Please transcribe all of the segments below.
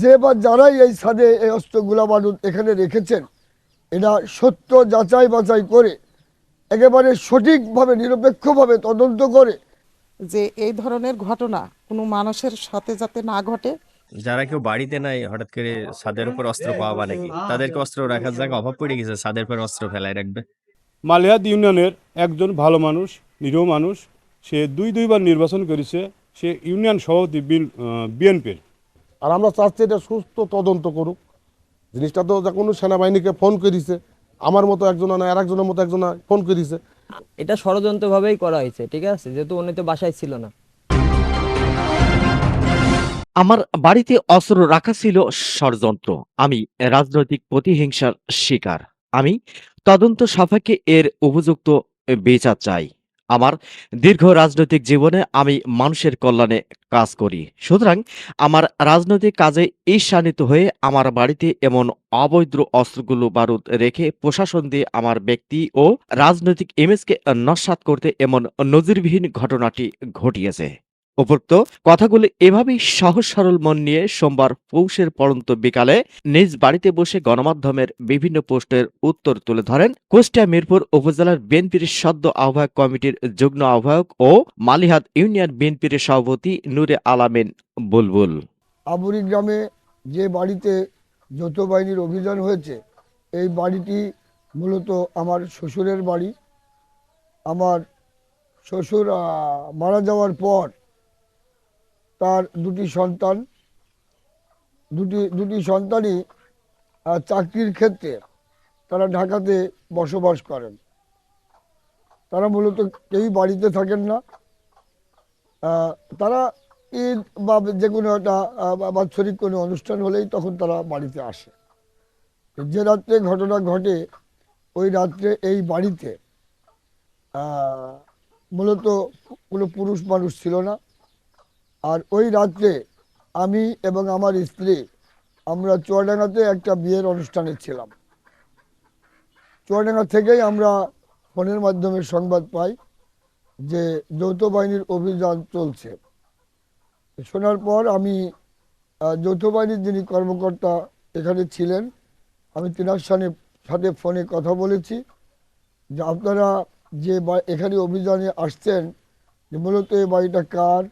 যে বা যারাই এই ছাদে এই অস্ত্র গোলা বারুদ এখানে রেখেছেন এটা সত্য যাচাই বাছাই করে একেবারে সঠিকভাবে নিরপেক্ষভাবে তদন্ত করে। যে এই ধরনের ঘটনা কোনো মানুষের সাথে যাতে না ঘটে। যারা কেউ বাড়িতে নাই হঠাৎ করে ছাদের উপর অস্ত্র পাওয়া নাকি? তাদেরকে অস্ত্র রাখার জায়গা অভাব পড়ে গেছে ছাদের উপর অস্ত্র ফেলায় রাখবে। মালিহাত ইউনিয়নের একজন ভালো মানুষ নিরীহ মানুষ সে দুই দুইবার নির্বাচন করেছে সে ইউনিয়ন সভাপতি বিএনপির। আর আমরা চাচ্ছি এটা সুস্থ তদন্ত করুক। জিনিসটা তো যে কোনো সেনাবাহিনীকে ফোন করেছে আমার মতো একজন না আর একজনের মতো একজন ফোন করেছে এটা ষড়যন্ত্রভাবেই করা হয়েছে ঠিক আছে? যেহেতু উনি তো বাসায় ছিল না। আমার বাড়িতে অস্ত্র রাখা ছিল ষড়যন্ত্র। আমি রাজনৈতিক প্রতিহিংসার শিকার। আমি তদন্ত সাফাকে এর উপযুক্ত বিচার চাই। আমার দীর্ঘ রাজনৈতিক জীবনে আমি মানুষের কল্যাণে কাজ করি। সুতরাং আমার রাজনৈতিক কাজে ঈর্ষান্বিত হয়ে আমার বাড়িতে এমন অবৈধ অস্ত্রগুলো বারুদ রেখে প্রশাসন দিয়ে আমার ব্যক্তি ও রাজনৈতিক ইমেজকে নস্বাত করতে এমন নজিরবিহীন ঘটনাটি ঘটিয়েছে। উপরোক্ত কথাগুলি এভাবেই সহজ সরল মন নিয়ে সোমবার পৌষের পড়ন্ত বিকালে নিজ বাড়িতে বসে গণমাধ্যমের বিভিন্ন পোস্টের উত্তর তুলে ধরেন কুষ্টিয়া মিরপুর উপজেলার বিএনপির সদ্য আহ্বায়ক কমিটির যুগ্ম আহ্বায়ক ও মালিহাত ইউনিয়ন বিএনপির সভাপতি নূরে আলামিন বুলবুল। আবুরি গ্রামে যে বাড়িতে যৌথ বাহিনীর অভিযান হয়েছে, এই বাড়িটি মূলত আমার শ্বশুরের বাড়ি। আমার শ্বশুর মারা যাওয়ার পর তার দুটি সন্তান, দুটি দুটি সন্তানই চাকরির ক্ষেত্রে তারা ঢাকাতে বসবাস করেন। তারা মূলত কেউই বাড়িতে থাকেন না। তারা ঈদ বা যে কোনো একটা বাৎসরিক কোনো অনুষ্ঠান হলেই তখন তারা বাড়িতে আসে। যে রাত্রে ঘটনা ঘটে, ওই রাত্রে এই বাড়িতে মূলত কোনো পুরুষ মানুষ ছিল না। আর ওই রাত্রে আমি এবং আমার স্ত্রী আমরা চুয়াডাঙ্গাতে একটা বিয়ের অনুষ্ঠানে ছিলাম। চুয়াডাঙ্গা থেকেই আমরা ফোনের মাধ্যমে সংবাদ পাই যে যৌথ বাহিনীর অভিযান চলছে। শোনার পর আমি যৌথ বাহিনীর যিনি কর্মকর্তা এখানে ছিলেন, আমি তিনার সাথে সাথে ফোনে কথা বলেছি যে আপনারা যে এখানে অভিযানে আসছেন, যে মূলত এই বাড়িটা কার?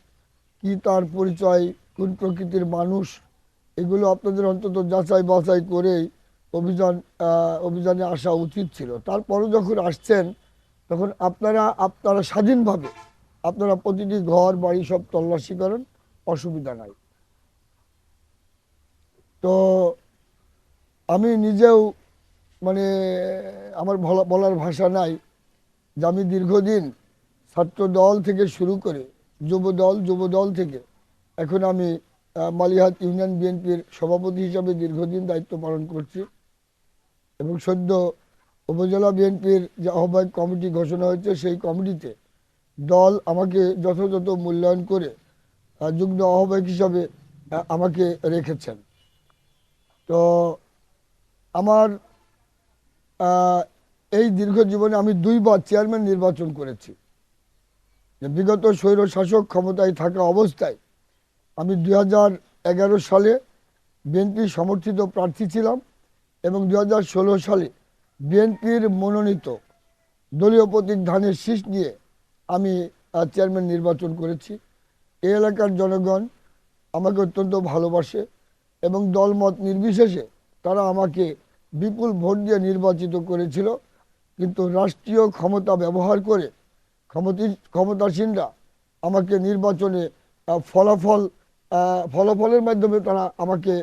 কি তার পরিচয়, কোন প্রকৃতির মানুষ, এগুলো আপনাদের অন্তত যাচাই বাছাই করেই অভিযান অভিযানে আসা উচিত ছিল। তারপরও যখন আসছেন, তখন আপনারা আপনারা স্বাধীনভাবে, আপনারা প্রতিটি ঘর, বাড়ি সব তল্লাশি করেন, অসুবিধা নাই। তো আমি নিজেও মানে আমার বলা- বলার ভাষা নাই যে আমি দীর্ঘদিন ছাত্র দল থেকে শুরু করে যুব দল থেকে। এখন আমি মালিহাত ইউনিয়ন বিএনপির সভাপতি হিসাবে দীর্ঘদিন দায়িত্ব পালন করছি এবং সদ্য উপজেলা বিএনপির যে আহ্বায়ক কমিটি ঘোষণা হয়েছে, সেই কমিটিতে দল আমাকে যথাযথ মূল্যায়ন করে যুগ্ম আহ্বায়ক হিসাবে আমাকে রেখেছেন। তো আমার এই দীর্ঘ জীবনে আমি দুইবার চেয়ারম্যান নির্বাচন করেছি। যে বিগত স্বৈর শাসক ক্ষমতায় থাকা অবস্থায় আমি এগারো সালে বিএনপি সমর্থিত প্রার্থী ছিলাম এবং দু হাজার ষোলো সালে বিএনপির মনোনীত দলীয় প্রতীক ধানের শীষ নিয়ে আমি চেয়ারম্যান নির্বাচন করেছি। এই এলাকার জনগণ আমাকে অত্যন্ত ভালোবাসে এবং দলমত নির্বিশেষে তারা আমাকে বিপুল ভোট দিয়ে নির্বাচিত করেছিল। কিন্তু রাষ্ট্রীয় ক্ষমতা ব্যবহার করে ক্ষমতি ক্ষমতাসীনরা আমাকে নির্বাচনে ফলাফল ফলাফলের মাধ্যমে তারা আমাকে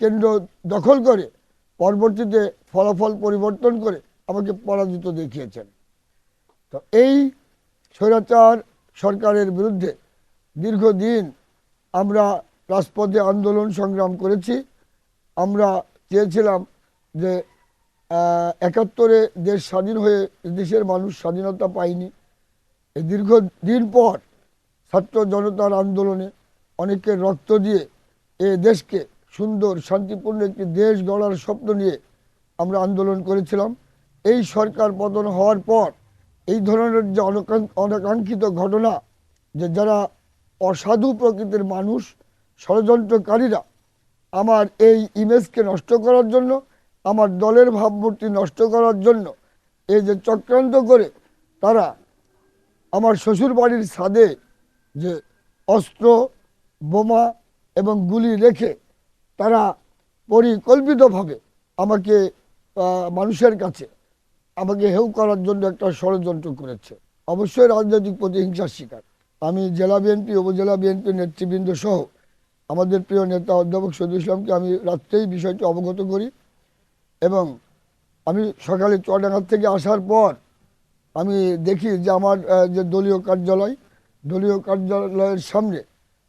কেন্দ্র দখল করে, পরবর্তীতে ফলাফল পরিবর্তন করে আমাকে পরাজিত দেখিয়েছেন। তো এই স্বৈরাচার সরকারের বিরুদ্ধে দীর্ঘদিন আমরা রাজপথে আন্দোলন সংগ্রাম করেছি। আমরা চেয়েছিলাম যে একাত্তরে দেশ স্বাধীন হয়ে দেশের মানুষ স্বাধীনতা পায়নি। এই দীর্ঘদিন পর ছাত্র জনতার আন্দোলনে অনেকের রক্ত দিয়ে এ দেশকে সুন্দর, শান্তিপূর্ণ একটি দেশ গড়ার স্বপ্ন নিয়ে আমরা আন্দোলন করেছিলাম। এই সরকার পতন হওয়ার পর এই ধরনের যে অনাকাঙ্ক্ষিত ঘটনা, যে যারা অসাধু প্রকৃতির মানুষ, ষড়যন্ত্রকারীরা আমার এই ইমেজকে নষ্ট করার জন্য, আমার দলের ভাবমূর্তি নষ্ট করার জন্য, এই যে চক্রান্ত করে তারা আমার শ্বশুর বাড়ির ছাদে যে অস্ত্র, বোমা এবং গুলি রেখে তারা পরিকল্পিতভাবে আমাকে মানুষের কাছে আমাকে হেউ করার জন্য একটা ষড়যন্ত্র করেছে। অবশ্যই রাজনৈতিক প্রতিহিংসার শিকার। আমি জেলা বিএনপি, উপজেলা বিএনপি নেতৃবৃন্দ সহ আমাদের প্রিয় নেতা অধ্যাপক সৈদুল ইসলামকে আমি রাত্রেই বিষয়টি অবগত করি এবং আমি সকালে চুয়াডাঙ্গার থেকে আসার পর আমি দেখি যে আমার যে দলীয় কার্যালয়, দলীয় কার্যালয়ের সামনে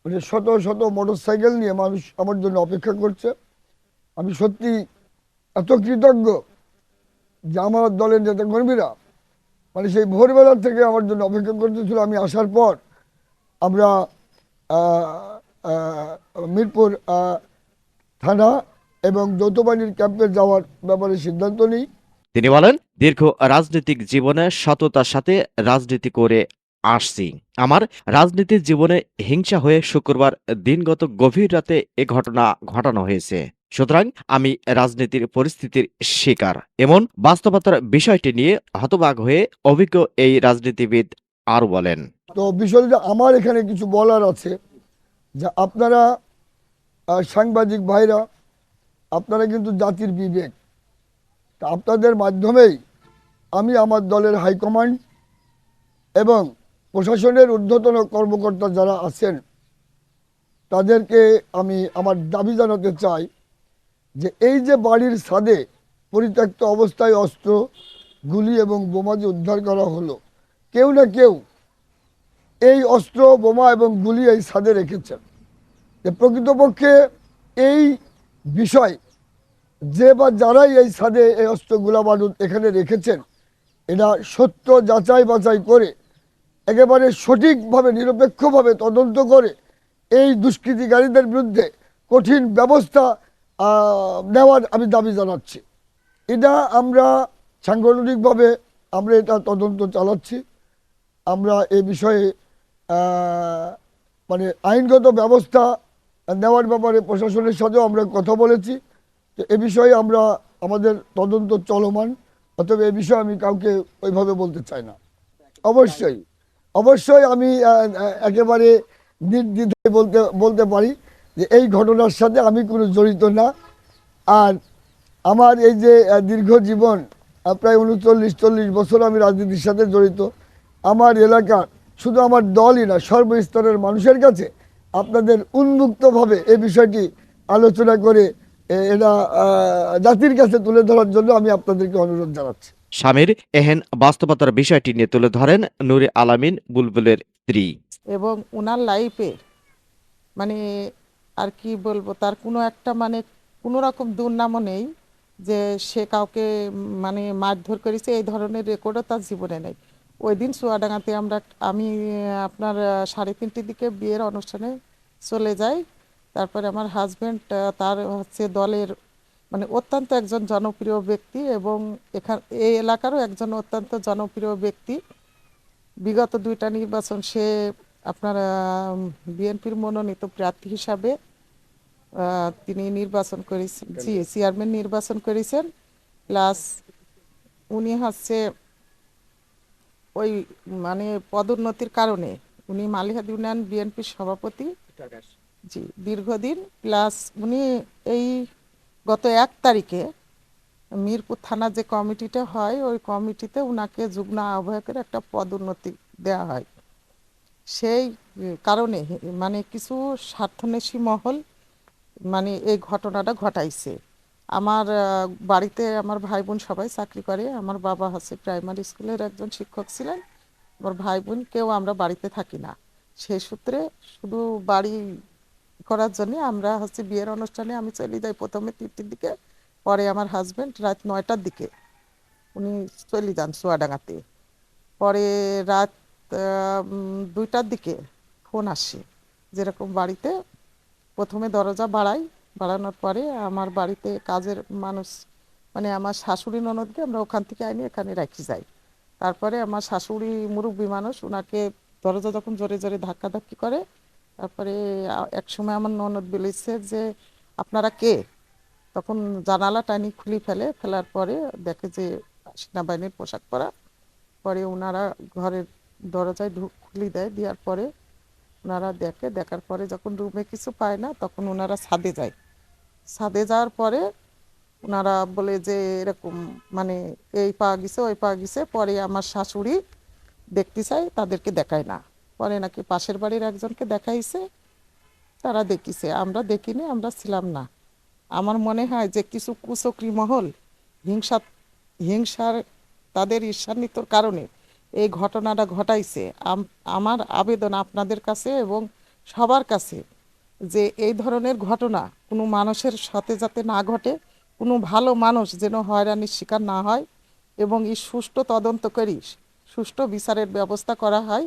মানে শত শত মোটর সাইকেল নিয়ে মানুষ আমার জন্য অপেক্ষা করছে। আমি সত্যি এত কৃতজ্ঞ যে আমার দলের নেতা কর্মীরা মানে সেই ভোরবেলা থেকে আমার জন্য অপেক্ষা করতেছিল। আমি আসার পর আমরা মিরপুর থানা এবং যৌথ বাহিনীর ক্যাম্পে যাওয়ার ব্যাপারে সিদ্ধান্ত নিই। তিনি বলেন দীর্ঘ রাজনৈতিক জীবনে সততার সাথে রাজনীতি করে আসছি। আমার রাজনীতির জীবনে হিংসা হয়ে শুক্রবার দিনগত গভীর রাতে এ ঘটনা ঘটানো হয়েছে। সুতরাং আমি রাজনীতির পরিস্থিতির শিকার। এমন বাস্তবতার বিষয়টি নিয়ে হতবাক হয়ে অভিজ্ঞ এই রাজনীতিবিদ আরও বলেন। তো বিষয়টা আমার এখানে কিছু বলার আছে যে আপনারা সাংবাদিক ভাইরা, আপনারা কিন্তু জাতির বিবেক। তা আপনাদের মাধ্যমেই আমি আমার দলের হাইকমান্ড এবং প্রশাসনের ঊর্ধ্বতন কর্মকর্তা যারা আছেন, তাদেরকে আমি আমার দাবি জানাতে চাই যে এই যে বাড়ির ছাদে পরিত্যক্ত অবস্থায় অস্ত্র, গুলি এবং বোমা যে উদ্ধার করা হলো, কেউ না কেউ এই অস্ত্র, বোমা এবং গুলি এই ছাদে রেখেছেন। যে প্রকৃতপক্ষে এই বিষয় যে বা যারাই এই ছাদে এই অস্ত্র গোলা এখানে রেখেছেন এটা সত্য যাচাই বাছাই করে, একেবারে সঠিকভাবে, নিরপেক্ষভাবে তদন্ত করে এই দুষ্কৃতিকারীদের বিরুদ্ধে কঠিন ব্যবস্থা নেওয়ার আমি দাবি জানাচ্ছি। এটা আমরা সাংগঠনিকভাবে আমরা এটা তদন্ত চালাচ্ছি। আমরা এ বিষয়ে মানে আইনগত ব্যবস্থা নেওয়ার ব্যাপারে প্রশাসনের সাথেও আমরা কথা বলেছি। তো এ বিষয়ে আমরা আমাদের তদন্ত চলমান, অতএব এ বিষয়ে আমি কাউকে ওইভাবে বলতে চাই না। অবশ্যই অবশ্যই আমি একেবারে নির্দ্বিধায় বলতে বলতে পারি যে এই ঘটনার সাথে আমি কোনো জড়িত না। আর আমার এই যে দীর্ঘ জীবন প্রায় উনচল্লিশ, চল্লিশ বছর আমি রাজনীতির সাথে জড়িত, আমার এলাকা শুধু আমার দলই না, সর্বস্তরের মানুষের কাছে আপনাদের উন্মুক্তভাবে এ বিষয়টি আলোচনা করে এটা জাতির কাছে তুলে ধরার জন্য আমি আপনাদেরকে অনুরোধ জানাচ্ছি। স্বামীর এহেন বাস্তবতার বিষয়টি নিয়ে তুলে ধরেন নুরে আলামিন বুলবুলের স্ত্রী। এবং ওনার লাইফে মানে আর কি বলব তার কোনো একটা মানে কোনো রকম দুর্নামও নেই যে সে কাউকে মানে মারধর করেছে এই ধরনের রেকর্ডও তার জীবনে নেই। ওই দিন চুয়াডাঙ্গাতে আমরা আমি আপনার সাড়ে তিনটের দিকে বিয়ের অনুষ্ঠানে চলে যাই। তারপরে আমার হাজব্যান্ড তার হচ্ছে দলের মানে অত্যন্ত একজন জনপ্রিয় ব্যক্তি এবং এখান, এই এলাকারও একজন অত্যন্ত জনপ্রিয় ব্যক্তি। বিগত দুইটা নির্বাচন সে আপনার বিএনপির মনোনীত প্রার্থী হিসাবে তিনি নির্বাচন করেছেন। জি চেয়ারম্যান নির্বাচন করেছেন। প্লাস উনি হচ্ছে ওই মানে পদোন্নতির কারণে উনি মালিহাদ ইউনিয়ন বিএনপির সভাপতি। জি, দীর্ঘদিন প্লাস উনি এই গত এক তারিখে মিরপুর থানার যে কমিটিটা হয়, ওই কমিটিতে উনাকে যুগ্ম আহ্বায়কের একটা পদোন্নতি দেওয়া হয়। সেই কারণে মানে কিছু স্বার্থন্বেষী মহল মানে এই ঘটনাটা ঘটাইছে। আমার বাড়িতে আমার ভাই বোন সবাই চাকরি করে। আমার বাবা হচ্ছে প্রাইমারি স্কুলের একজন শিক্ষক ছিলেন। আমার ভাই বোন কেউ আমরা বাড়িতে থাকি না। সেই সূত্রে শুধু বাড়ি করার জন্য আমরা হচ্ছে বিয়ের অনুষ্ঠানে আমি চলে যাই প্রথমে তিনটির দিকে, পরে আমার হাজব্যান্ড রাত নয়টার দিকে। উনি চলে যান চুয়াডাঙ্গাতে। পরে রাত দুইটার দিকে ফোন আসে যেরকম বাড়িতে। প্রথমে দরজা বাড়াই, বাড়ানোর পরে আমার বাড়িতে কাজের মানুষ মানে আমার শাশুড়ি ননদকে আমরা ওখান থেকে আইনি এখানে রাখি যাই। তারপরে আমার শাশুড়ি মুরব্বী মানুষ ওনাকে দরজা যখন জোরে জোরে ধাক্কাধাক্কি করে তারপরে, আ- এক সময় আমার ননদ বলেছে যে, আপনারা কে? তখন জানালা টানি খুলি ফেলে, ফেলার পরে দেখে যে, সেনাবাহিনীর পোশাক পরা। পরে ওনারা ঘরের দরজায় ঢুক খুলে দেয়, দেওয়ার পরে ওনারা দেখে, দেখার পরে যখন রুমে কিছু পায় না, তখন ওনারা ছাদে যায়। ছাদে যাওয়ার পরে ওনারা বলে যে, এরকম মানে এই পাওয়া গেছে, ওই পাওয়া গেছে। পরে আমার শাশুড়ি দেখতে চাই তাদেরকে দেখায় না। পরে নাকি পাশের বাড়ির একজনকে দেখাইছে, তারা দেখিছে। আমরা দেখিনি, আমরা ছিলাম না। আমার মনে হয় যে কিছু কুচক্রি মহল হিংসা হিংসার, তাদের ঈর্ষান্বিতর কারণে এই ঘটনাটা ঘটাইছে। আমার আবেদন আপনাদের কাছে এবং সবার কাছে যে এই ধরনের ঘটনা কোনো মানুষের সাথে যাতে না ঘটে, কোনো ভালো মানুষ যেন হয়রানির শিকার না হয় এবং এই সুষ্ঠু তদন্ত করি সুষ্ঠু বিচারের ব্যবস্থা করা হয়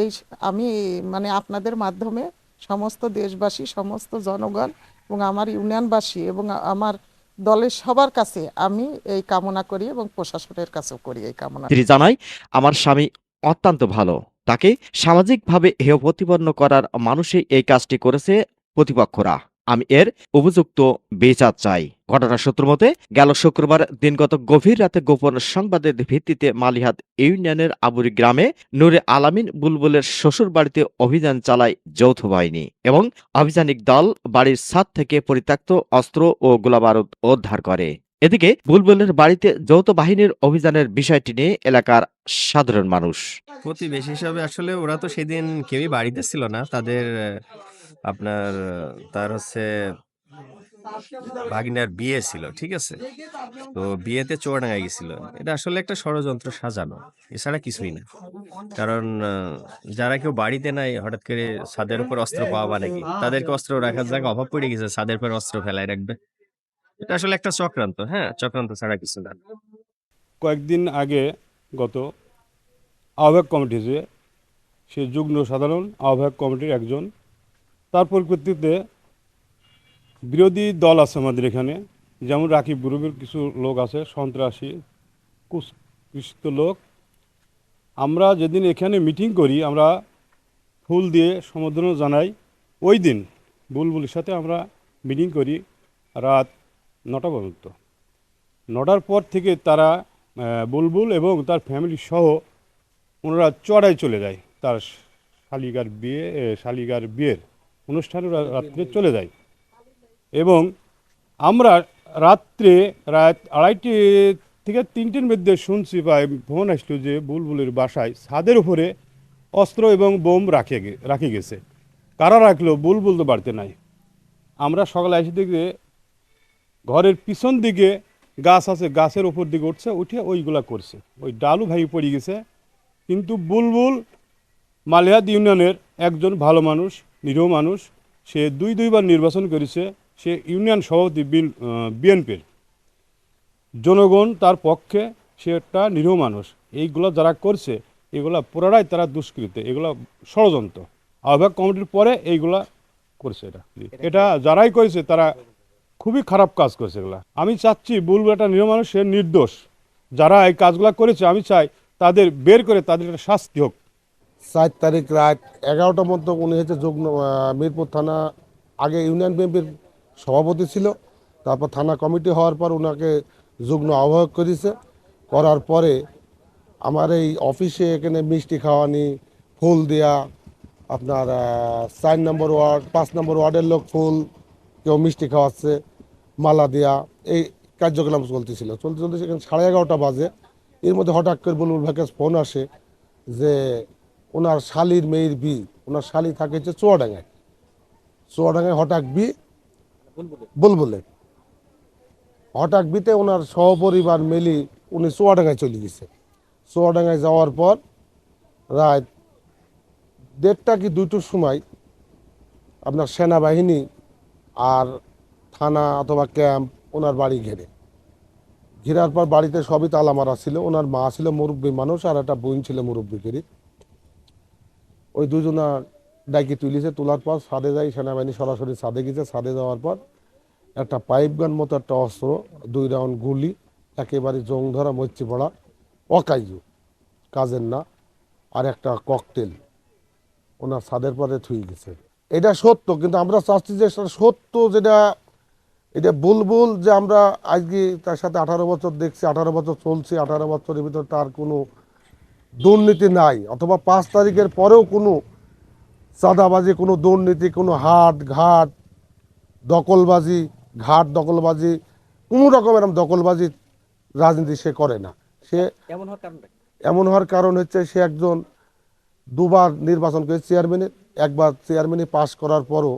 এই আমি মানে আপনাদের মাধ্যমে সমস্ত দেশবাসী, সমস্ত জনগণ এবং আমার ইউনিয়নবাসী এবং আমার দলের সবার কাছে আমি এই কামনা করি এবং প্রশাসনের কাছেও করি এই কামনা। তিনি জানাই আমার স্বামী অত্যন্ত ভালো। তাকে সামাজিকভাবে হেয় প্রতিপন্ন করার মানুষই এই কাজটি করেছে প্রতিপক্ষরা। আমি এর উপযুক্ত বিচার চাই। ঘটনার সূত্র মতে, গেল শুক্রবার দিনগত গভীর রাতে গোপন সংবাদের ভিত্তিতে মালিহাত ইউনিয়নের আবুরি গ্রামে নূরে আলামিন বুলবুলের শ্বশুর বাড়িতে অভিযান চালায় যৌথ বাহিনী এবং অভিযানিক দল বাড়ির ছাদ থেকে পরিত্যক্ত অস্ত্র ও গোলাবারুদ উদ্ধার করে। এদিকে বুলবুলের বাড়িতে যৌথ বাহিনীর অভিযানের বিষয়টি নিয়ে এলাকার সাধারণ মানুষ। প্রতিবেশী হিসাবে আসলে ওরা তো সেদিন কেউই বাড়িতে ছিল না। তাদের আপনার তার হচ্ছে ভাগিনার বিয়ে ছিল, ঠিক আছে? তো বিয়েতে চুয়াডাঙ্গা গেছিল। এটা আসলে একটা ষড়যন্ত্র সাজানো, এছাড়া কিছুই না। কারণ যারা কেউ বাড়িতে নাই, হঠাৎ করে ছাদের উপর অস্ত্র পাওয়া নাকি তাদেরকে অস্ত্র রাখার জায়গা অভাব পড়ে গেছে, ছাদের উপর অস্ত্র ফেলায় রাখবে। এটা আসলে একটা চক্রান্ত হ্যাঁ? চক্রান্ত ছাড়া কিছু না। কয়েকদিন আগে গত আহ্বায়ক কমিটি যে সে যুগ্ম সাধারণ আহ্বায়ক কমিটির একজন তার পরিপ্রেক্ষিতে বিরোধী দল আছে আমাদের এখানে। যেমন রাকিব গ্রুপের কিছু লোক আছে, সন্ত্রাসী কুষ্কৃষ্ট লোক। আমরা যেদিন এখানে মিটিং করি, আমরা ফুল দিয়ে সম্বোধনা জানাই। ওই দিন বুলবুলের সাথে আমরা মিটিং করি রাত নটা পর্যন্ত। নটার পর থেকে তারা বুলবুল এবং তার ফ্যামিলি সহ ওনারা চড়াই চলে যায়। তার শালিকার বিয়ে শালিকার বিয়ের। অনুষ্ঠানে রাত্রে চলে যায়। এবং আমরা রাত্রে রাত আড়াইটে থেকে তিনটের মধ্যে শুনছি বা ফোন আসলো যে বুলবুলের বাসায় ছাদের উপরে অস্ত্র এবং বোম রাখে রাখে গেছে। কারা রাখল বুলবুল তো বাড়িতে নাই। আমরা সকালে এসে দেখে ঘরের পিছন দিকে গাছ আছে, গাছের ওপর দিকে উঠছে, উঠে ওইগুলা করছে। ওই ডালু ভাই পড়ে গেছে। কিন্তু বুলবুল মালিহাত ইউনিয়নের একজন ভালো মানুষ নিরীহ মানুষ, সে দুই দুইবার নির্বাচন করেছে, সে ইউনিয়ন সভাপতি বিএনপির। জনগণ তার পক্ষে, সে একটা নিরীহ মানুষ। এইগুলো যারা করছে, এগুলা পুরাটাই তারা দুষ্কৃত, এগুলা ষড়যন্ত্র। আহ্বায়ক কমিটির পরে এইগুলা করছে এটা এটা যারাই করেছে, তারা খুবই খারাপ কাজ করেছে এগুলা। আমি চাচ্ছি বুলবুল একটা নিরীহ মানুষ সে নির্দোষ। যারা এই কাজগুলো করেছে, আমি চাই তাদের বের করে, তাদের একটা শাস্তি হোক। চার তারিখ রাত এগারোটা মতো উনি হচ্ছে যুগ্ম মিরপুর থানা, আগে ইউনিয়ন বিএনপির সভাপতি ছিল। তারপর থানা কমিটি হওয়ার পর ওনাকে যুগ্ম আহ্বায়ক করেছে। করার পরে আমার এই অফিসে এখানে মিষ্টি খাওয়ানি, ফুল দেয়া, আপনার চার নম্বর ওয়ার্ড, পাঁচ নম্বর ওয়ার্ডের লোক ফুল, কেউ মিষ্টি খাওয়াচ্ছে, মালা দেয়া, এই কার্যক্রম চলতেছিল। চলতে চলতে সেখানে সাড়ে এগারোটা বাজে। এর মধ্যে হঠাৎ করে বুলবুল ভাইকে ফোন আসে যে ওনার শালির মেয়ের বি ওনার শালি থাকে হচ্ছে চুয়াডাঙ্গায়। চুয়াডাঙ্গায় হঠাৎ বি বুলবুলে। হঠাৎ বিতে ওনার সহপরিবার মিলি উনি চুয়াডাঙ্গায় চলে গেছে। চুয়াডাঙ্গায় যাওয়ার পর রাত দেড়টা কি দুটোর সময় আপনার সেনাবাহিনী আর থানা অথবা ক্যাম্প ওনার বাড়ি ঘেরে। ঘেরার পর বাড়িতে সবই তালা মারা ছিল, ওনার মা ছিল মুরব্বী মানুষ আর একটা বোন ছিল মুরব্বী মুরব্বীগিরি ওই দুজনা ডাইকে তুলিছে, তোলার পর ছাদে যাই, সেনাবাহিনী সরাসরি ছাদে গেছে। ছাদে যাওয়ার পর একটা পাইপ গান মতো একটা অস্ত্র, দুই রাউন্ড গুলি, একেবারে জং ধরা মচ্ছি পড়া, অকাইজু, কাজের না, আর একটা ককটেল ওনার ছাদের পরে থুই গেছে। এটা সত্য, কিন্তু আমরা চাচ্ছি যে সত্য, যেটা এটা বুলবুল যে আমরা আজকে তার সাথে আঠারো বছর দেখছি, আঠারো বছর চলছে, আঠারো বছরের ভিতর তার কোনো দুর্নীতি নাই অথবা পাঁচ তারিখের পরেও কোনো চাঁদাবাজি কোনো দুর্নীতি কোনো হাট ঘাট দখলবাজি ঘাট দখলবাজি কোনো রকম এরকম দখলবাজি রাজনীতি সে করে না। সে এমন হওয়ার কারণটা এমন হওয়ার কারণ হচ্ছে সে একজন দুবার নির্বাচন করে চেয়ারম্যানের একবার চেয়ারম্যানে পাশ করার পরও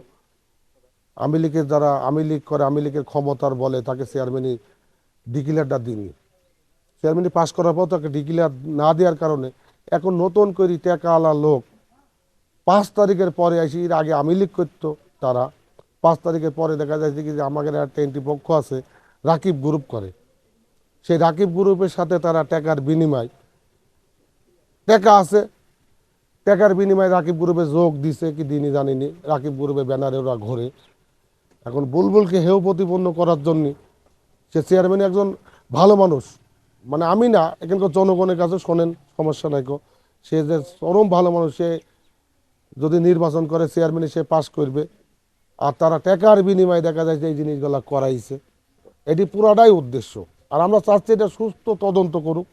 আওয়ামী লীগের যারা আওয়ামী লীগ করে আওয়ামী লীগের ক্ষমতার বলে তাকে চেয়ারম্যানে ডিক্লেয়ারটা দিনি চেয়ারম্যানে পাশ করার পর তাকে ডিক্লেয়ার না দেওয়ার কারণে এখন নতুন করে টেকা আলা লোক পাঁচ তারিখের পরে আসি এর আগে আমি লীগ করতো তারা। পাঁচ তারিখের পরে দেখা যাচ্ছে কি যে আমাদের একটা একটি পক্ষ আছে, রাকিব গ্রুপ করে। সেই রাকিব গ্রুপের সাথে তারা টাকার বিনিময়। টাকা আছে, টাকার বিনিময়ে রাকিব গ্রুপে যোগ দিছে কি দিনই জানিনি। রাকিব গ্রুপে ব্যানারে ওরা ঘোরে। এখন বুলবুলকে হেয় প্রতিপন্ন করার জন্য সে চেয়ারম্যান একজন ভালো মানুষ। মানে আমি না, এখানকার জনগণের কাছে শোনেন, সমস্যা নাই গো। সে যে চরম ভালো মানুষ, সে যদি নির্বাচন করে চেয়ারম্যানে সে পাশ করবে, আর তারা টাকার বিনিময়ে দেখা যায় যে এই জিনিসগুলো করাইছে। এটি পুরাটাই উদ্দেশ্য। আর আমরা চাচ্ছি এটা সুস্থ তদন্ত করুক।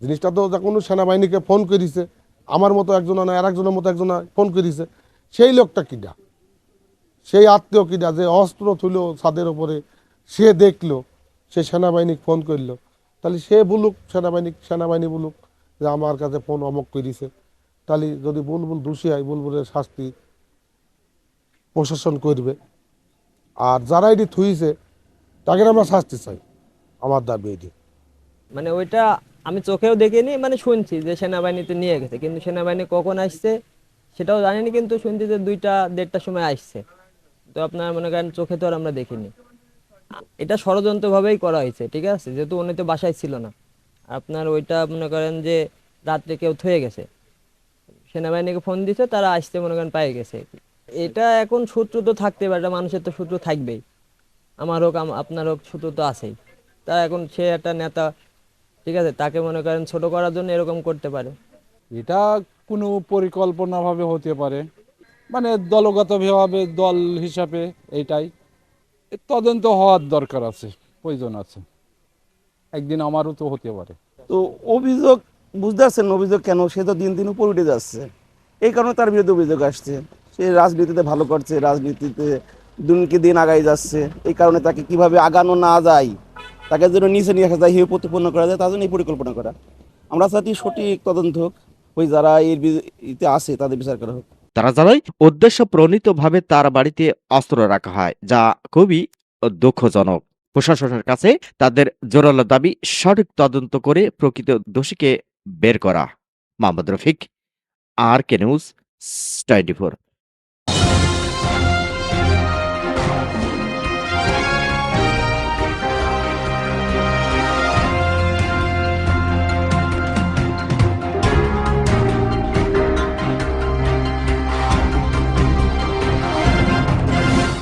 জিনিসটা তো কোনো সেনাবাহিনীকে ফোন করিছে, আমার মতো একজন না আর একজনের মতো একজন ফোন করিছে। সেই লোকটা কিনা সেই আত্মীয় কিনা যে অস্ত্র তুলো ছাদের ওপরে সে দেখল, সে সেনাবাহিনী ফোন করল। তাহলে সে বলুক, সেনাবাহিনী সেনাবাহিনী বলুক যে আমার কাছে ফোন অমক করিছে তাহলে যদি বুলবুল দোষী হয়, বুলবুলের শাস্তি প্রশাসন করবে। আর যারা এটি থুইছে তাকে আমরা শাস্তি চাই, আমার দাবি এটি। মানে ওইটা আমি চোখেও দেখিনি মানে শুনছি যে সেনাবাহিনীতে নিয়ে গেছে, কিন্তু সেনাবাহিনী কখন আসছে সেটাও জানিনি, কিন্তু শুনছি যে দুইটা, দেড়টার সময় আসছে। তো আপনার মনে করেন চোখে তো আর আমরা দেখিনি। এটা ষড়যন্ত্রভাবেই করা হয়েছে, ঠিক আছে? যেহেতু উনি তো বাসায় ছিল না। আপনার ওইটা মনে করেন যে রাত্রে কেউ থয়ে গেছে। সেনাবাহিনীকে ফোন দিছে, তারা আসতে মনে করেন পাই গেছে। এটা এখন সূত্র তো থাকতে পারে মানুষের তো সূত্র থাকবেই। আমার হোক আপনার হোক সূত্র তো আছেই। তা এখন সে একটা নেতা, ঠিক আছে? তাকে মনে করেন ছোট করার জন্য এরকম করতে পারে। এটা কোনো পরিকল্পনাভাবে হতে পারে। মানে দলগতভাবে দল হিসাবে এইটাই। এ তদন্ত হওয়ার দরকার আছে, প্রয়োজন আছে। একদিন আমারও তো হতে পারে। তো অভিযোগ বুঝতে পারছেন অভিযোগ কেন? সে তো দিন দিন উপর উঠে যাচ্ছে। এই কারণে তার বিরুদ্ধে অভিযোগ আসছে। সে রাজনীতিতে ভালো করছে, রাজনীতিতে দিনকে দিন আগাই যাচ্ছে। এই কারণে তাকে কীভাবে আগানো না যায়, তাকে যেন নিচে নিয়ে আসা যায় হিও প্রতিপন্ন করা যায়, তার জন্য এই পরিকল্পনা করা। আমরা চাচ্ছি সঠিক তদন্ত হোক, ওই যারা এর আছে, তাদের বিচার করা হোক। তারা জানায়, উদ্দেশ্য প্রণীতভাবে তার বাড়িতে অস্ত্র রাখা হয়, যা খুবই দুঃখজনক। প্রশাসনের কাছে তাদের জোরালো দাবি, সঠিক তদন্ত করে প্রকৃত দোষীকে বের করা। Mohammad Rafiq R K news, twenty